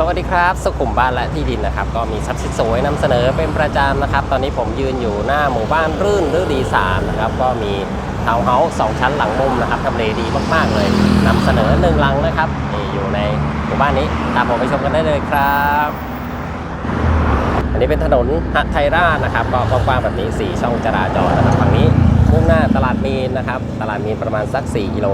สวัสดีครับ สุขุมบ้านและที่ดินนะครับ ก็มีทรัพย์สินสวยนำเสนอเป็นประจำนะครับ ตอนนี้ผมยืนอยู่หน้าหมู่บ้านรื่นฤดีสามนะครับ ก็มีทาวน์เฮาส์สองชั้นหลังมุมนะครับทำเลดีมากๆเลยนำเสนอหนึ่งหลังนะครับนี่อยู่ในหมู่บ้านนี้ตามผมไปชมกันได้เลยครับ อันนี้เป็นถนนหัดไทยราชนะครับ ก็กว้างๆแบบนี้ 4 ช่องจราจรนะครับฝั่งนี้มุ่งหน้าตลาดมีนนะครับ ตลาดมีนประมาณสัก 4 กิโล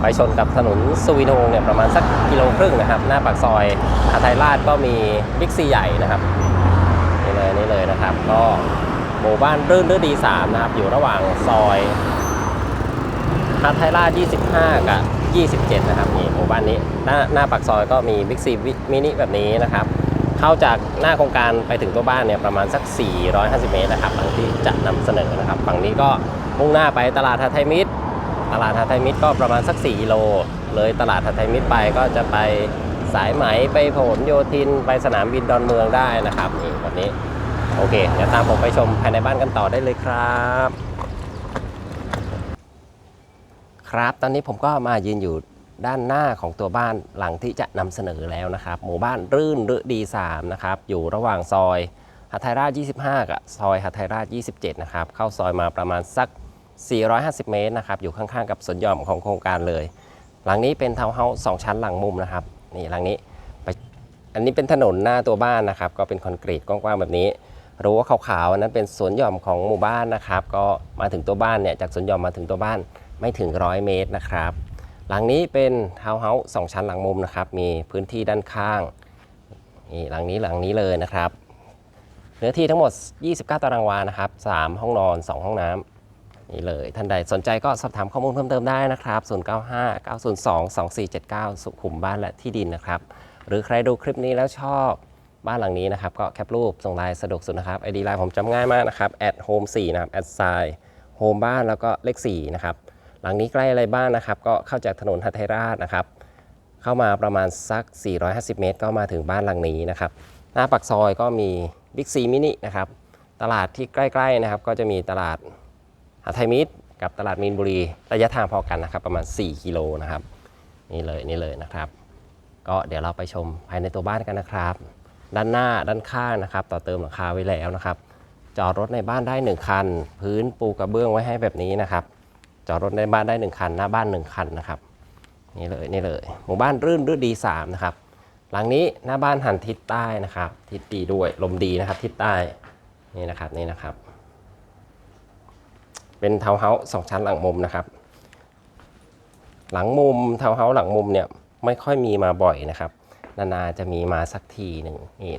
ไปชนกับถนนสุวินทวงเนี่ยประมาณสักกิโลครึ่งนะครับ หน้าปากซอยหัดไทยราชก็มีบิ๊กซีใหญ่นะครับนี่เลยนี่เลยนะครับ ก็หมู่บ้านรื่นฤดี3นะครับ อยู่ระหว่างซอยหัดไทยราช25 กับ 27 นะครับนี่หมู่บ้านนี้หน้าหน้าปากซอยก็มีบิ๊กซีมินิแบบนี้นะครับเข้าจากหน้าโครงการไปถึงตัวบ้านเนี่ยประมาณสัก 450 เมตรนะครับหลังที่จะนำเสนอนะครับ ฝั่งนี้ก็มุ่งหน้าไปตลาดหาไทยมิตร ตลาดหาไทยมิตรก็ประมาณสัก4กิโล เลยตลาดหาไทยมิตรไปก็จะไปสายไหมไปผลโยธิน ไปสนามบินดอนเมืองได้นะครับนี่แบบนี้ โอเค เดี๋ยวตามผมไปชมภายในบ้านกันต่อได้เลยครับ ครับตอนนี้ผมก็มายืนอยู่ด้านหน้าของตัวบ้านหลังที่จะนำเสนอแล้วนะครับ หมู่บ้านรื่นฤดี3นะครับอยู่ระหว่างซอยหัทไทราช 25 กับซอยหัทไทยราช 27 นะครับ เข้าซอยมาประมาณสัก 450 เมตรนะครับ อยู่ข้างๆ กับสวนหย่อมของโครงการเลย หลังนี้เป็นทาวน์เฮาส์สองชั้นหลังมุมนะครับ นี่หลังนี้ไปอันนี้เป็นถนนหน้าตัวบ้านนะครับ ก็เป็นคอนกรีตกว้างๆแบบนี้รู้ว่าขาวๆนั้นเป็นสวนหย่อมของหมู่บ้านนะครับ ก็มาถึงตัวบ้านเนี่ยจากสวนหย่อมมาถึงตัวบ้านไม่ถึงร้อยเมตรนะครับ หลังนี้เป็นทาวน์เฮาส์สองชั้นหลังมุมนะครับ มีพื้นที่ด้านข้างนี่หลังนี้หลังนี้เลยนะครับ เนื้อที่ทั้งหมด 29 ตารางวานะครับ 3 ห้องนอน 2 ห้องน้ำ นี่เลย ท่านใดสนใจก็สอบถามข้อมูลเพิ่มเติมได้นะครับ 095 902 2479 สุขุมบ้านและที่ดินนะครับ หรือใครดูคลิปนี้แล้วชอบบ้านหลังนี้นะครับ ก็แคปรูปส่งไลน์สะดวกสุดนะครับไอดีไลน์ผมจำง่ายมากนะครับ at home 4นะครับ at sign home บ้านแล้วก็เลข4นะครับ หลังนี้ใกล้อะไรบ้างนะครับ ก็เข้าจากถนนหัทไทราชนะครับ เข้ามาประมาณสัก 450 เมตร ก็มาถึงบ้านหลังนี้นะครับ หน้าปากซอยก็มีบิ๊กซีมินินะครับ ตลาดที่ใกล้ ๆ นะครับ ก็จะมีตลาด หาไทยมิตรกับตลาดมีนบุรี ระยะทางพอกันนะครับประมาณ 4 กิโลนะครับนี่เลยนี่เลยนะครับ ก็เดี๋ยวเราไปชมภายในตัวบ้านกันนะครับ ด้านหน้าด้านข้างนะครับ ต่อเติมหลังคาไว้แล้วนะครับ จอดรถในบ้านได้ 1 คัน พื้นปูกระเบื้องไว้ให้แบบนี้นะครับ จอดรถในบ้านได้ 1 คัน หน้าบ้าน 1 คันนะครับนี่เลยนี่เลยหมู่บ้านรื่นฤดี3นะครับหลังนี้หน้าบ้านหันทิศใต้นะครับ ทิศดีด้วยลมดีนะครับ ทิศใต้นี่นะครับนี่นะครับ เป็นทาวน์เฮาส์สองชั้นหลังมุมนะครับ หลังมุมทาวน์เฮาส์หลังมุมเนี่ยไม่ค่อยมีมาบ่อยนะครับ นานๆจะมีมาสักทีหนึ่งนี่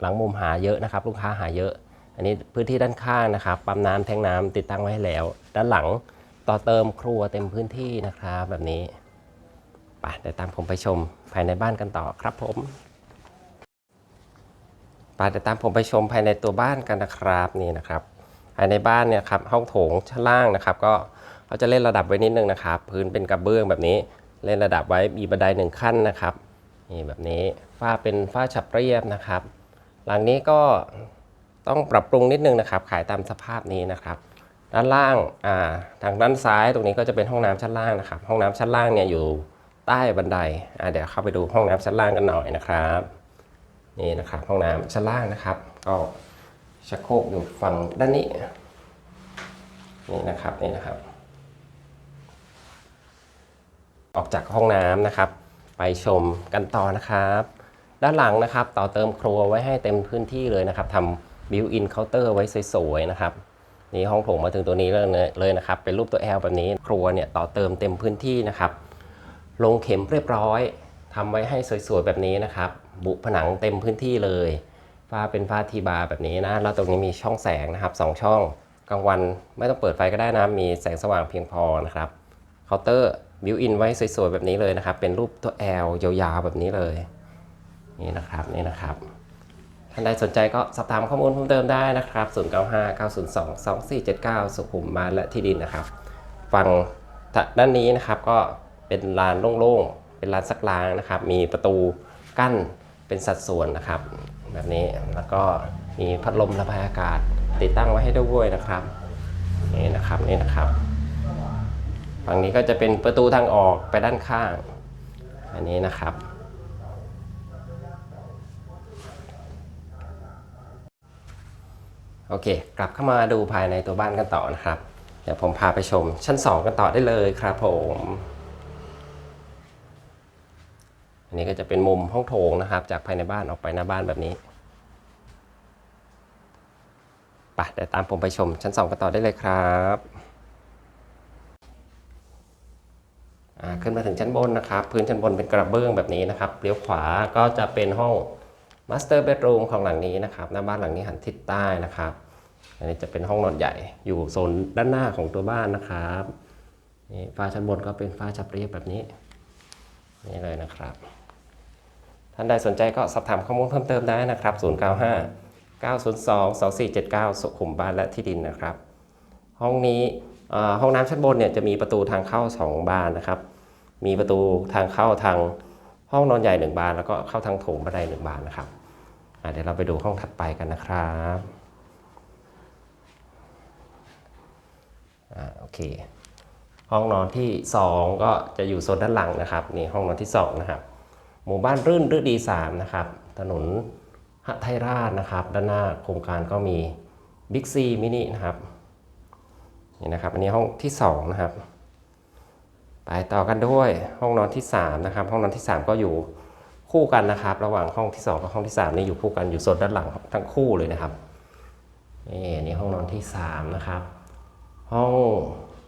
หลังมุมหาเยอะนะครับ ลูกค้าหาเยอะ อันนี้พื้นที่ด้านข้างนะครับปั๊มน้ำแทงน้ำติดตั้งไว้ให้แล้ว ด้านหลังต่อเติมครัวเต็มพื้นที่นะครับแบบนี้ไปเดี๋ยวตามผมไปชมภายในบ้านกันต่อครับผมไปเดี๋ยวตามผมไปชมภายในตัวบ้านกันนะครับนี่นะครับ ในบ้านเนี่ยครับห้องโถงชั้นล่างนะครับ ก็เขาจะเล่นระดับไว้นิดนึงนะครับ พื้นเป็นกระเบื้องแบบนี้ เล่นระดับไว้มีบันไดหนึ่งขั้นนะครับนี่แบบนี้ฝ้าเป็นฝ้าฉับเรียบนะครับ หลังนี้ก็ต้องปรับปรุงนิดนึงนะครับ ขายตามสภาพนี้นะครับ ด้านล่างอ่าทางด้านซ้ายตรงนี้ก็จะเป็นห้องน้ำชั้นล่างนะครับ ห้องน้ำชั้นล่างเนี่ยอยู่ใต้บันไดอ่าเดี๋ยวเข้าไปดูห้องน้ำชั้นล่างกันหน่อยนะครับ นี่นะครับ ห้องน้ำชั้นล่างนะครับก็ ชักโครกอยู่ฝั่งด้านนี้ นี่นะครับนี่นะครับ ออกจากห้องน้ำนะครับ ไปชมกันต่อนะครับ ด้านหลังนะครับ ต่อเติมครัวไว้ให้เต็มพื้นที่เลยนะครับทำบิวอินเคาน์เตอร์ไว้สวยๆนะครับนี่ห้องโถงมาถึงตัวนี้เลยเลยนะครับ เป็นรูปตัว L แบบนี้ ครัวเนี่ยต่อเติมเต็มพื้นที่นะครับ ลงเข็มเรียบร้อยทำไว้ให้สวยๆแบบนี้นะครับ บุผนังเต็มพื้นที่เลย ฝ้าเป็นฝ้าทีบาร์แบบนี้นะ แล้วตรงนี้มีช่องแสงนะครับสองช่อง กลางวันไม่ต้องเปิดไฟก็ได้นะ มีแสงสว่างเพียงพอนะครับ เคาน์เตอร์บิวอินไว้สวยๆแบบนี้เลยนะครับ เป็นรูปตัว L ยาวๆแบบนี้เลย นี่นะครับ นี่นะครับ ท่านใดสนใจก็สอบถามข้อมูลเพิ่มเติมได้นะครับ 095 902 2479 สุขุมบ้านและที่ดินนะครับ ฝั่งด้านนี้นะครับก็เป็นลานโล่งๆ เป็นลานซักล้างนะครับ มีประตูกั้นเป็นสัดส่วนนะครับ แบบนี้แล้วก็มีพัดลมระบายอากาศ ติดตั้งไว้ให้ด้วยนะครับนี่นะครับนี่นะครับฝั่งนี้ก็จะเป็นประตูทางออกไปด้านข้าง อันนี้นะครับ โอเค กลับเข้ามาดูภายในตัวบ้านกันต่อนะครับ เดี๋ยวผมพาไปชมชั้น 2 กันต่อได้เลยครับผม อันนี้ก็จะเป็นมุมห้องโถงนะครับ จากภายในบ้านออกไปหน้าบ้านแบบนี้ไปเดี๋ยวตามผมไปชมชั้น 2 กันต่อได้เลยครับอ่าขึ้นมาถึงชั้นบนนะครับ พื้นชั้นบนเป็นกระเบื้องแบบนี้นะครับเลี้ยวขวาก็จะเป็นห้องมาสเตอร์เบดรูมของหลังนี้นะครับหน้าบ้านหลังนี้หันทิศใต้นะครับ อันนี้จะเป็นห้องนอนใหญ่อยู่โซนด้านหน้าของตัวบ้านนะครับนี่ฝ้าชั้นบนก็เป็นฝ้าชับเรียบแบบนี้นี่เลยนะครับ ท่านใดสนใจก็สอบถามข้อมูลเพิ่มเติมได้นะครับ 095 902 2479 สุขุมบ้านและที่ดินนะครับ ห้องนี้ห้องน้ำชั้นบนเนี่ยจะมีประตูทางเข้า 2 บานนะครับ มีประตูทางเข้าทางห้องนอนใหญ่ 1 บาน แล้วก็เข้าทางโถงบันได1บานนะครับเดี๋ยวเราไปดูห้องถัดไปกันนะครับอโอเค ห้องนอนที่ 2 ก็จะอยู่โซนด้านหลังนะครับนี่ห้องนอนที่ 2 นะครับ หมู่บ้านรื่นฤดี3นะครับ ถนนหไทยราชนะครับ ด้านหน้าโครงการก็มีบิ๊กซีมินินะครับนี่นะครับ อันนี้ห้องที่2นะครับ ไปต่อกันด้วยห้องนอนที่3นะครับ ห้องนอนที่ 3 ก็อยู่คู่กันนะครับ ระหว่างห้องที่ 2 กับห้องที่3นี่อยู่คู่กันอยู่โซนด้านหลังทั้งคู่เลยนะครับนี่นี่ห้องนอนที่3นะครับ ห้อง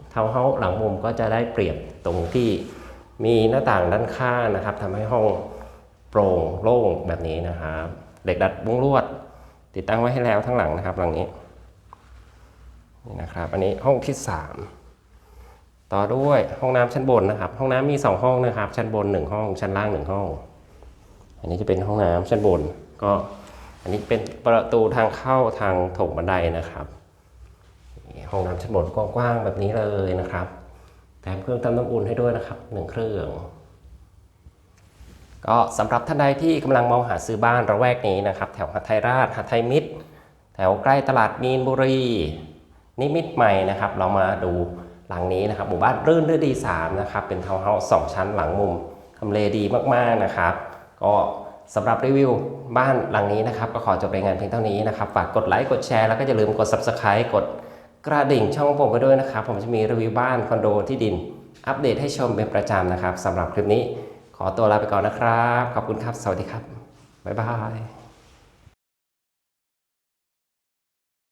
เท้าเฮาส์หลังมุมก็จะได้เปรียบตรงที่ มีหน้าต่างด้านข้างนะครับทำให้ห้องโปร่งโล่งแบบนี้นะครับเหล็กดัดมุ้งลวด ติดตั้งไว้ให้แล้วทั้งหลังนะครับ หลังนี้นี่นะครับ อันนี้ห้องที่ 3 ต่อด้วยห้องน้ำชั้นบนนะครับ ห้องน้ำมี 2 ห้องนะครับ ชั้นบน 1 ห้อง ชั้นล่าง 1 ห้อง อันนี้จะเป็นห้องน้ำชั้นบน ก็อันนี้เป็นประตูทางเข้าทางโถงบันไดนะครับห้องน้ำชั้นบนกว้างๆแบบนี้เลยนะครับ แถมเครื่องทำน้ำอุ่นให้ด้วยนะครับหนึ่งเครื่องก็สำหรับท่านใดที่กำลังมองหาซื้อบ้านระแวกนี้นะครับ แถวหัทไทยราชหัทไทยมิตร แถวใกล้ตลาดมีนบุรี นิมิตใหม่นะครับ เรามาดูหลังนี้นะครับ หมู่บ้านรื่นฤดี3นะครับ เป็นทาวน์เฮาส์สองชั้นหลังมุมทำเลดีมากๆนะครับ ก็สำหรับรีวิวบ้านหลังนี้นะครับ ก็ขอจบรายงานเพียงเท่านี้นะครับ ฝากกดไลค์กดแชร์แล้วก็อย่าลืมกด subscribe กด กระดิ่งช่องผมไปด้วยนะครับ ผมจะมีรีวิวบ้านคอนโดที่ดิน อัปเดตให้ชมเป็นประจำนะครับสำหรับคลิปนี้ ขอตัวลาไปก่อนนะครับ ขอบคุณครับ สวัสดีครับ บ๊ายบาย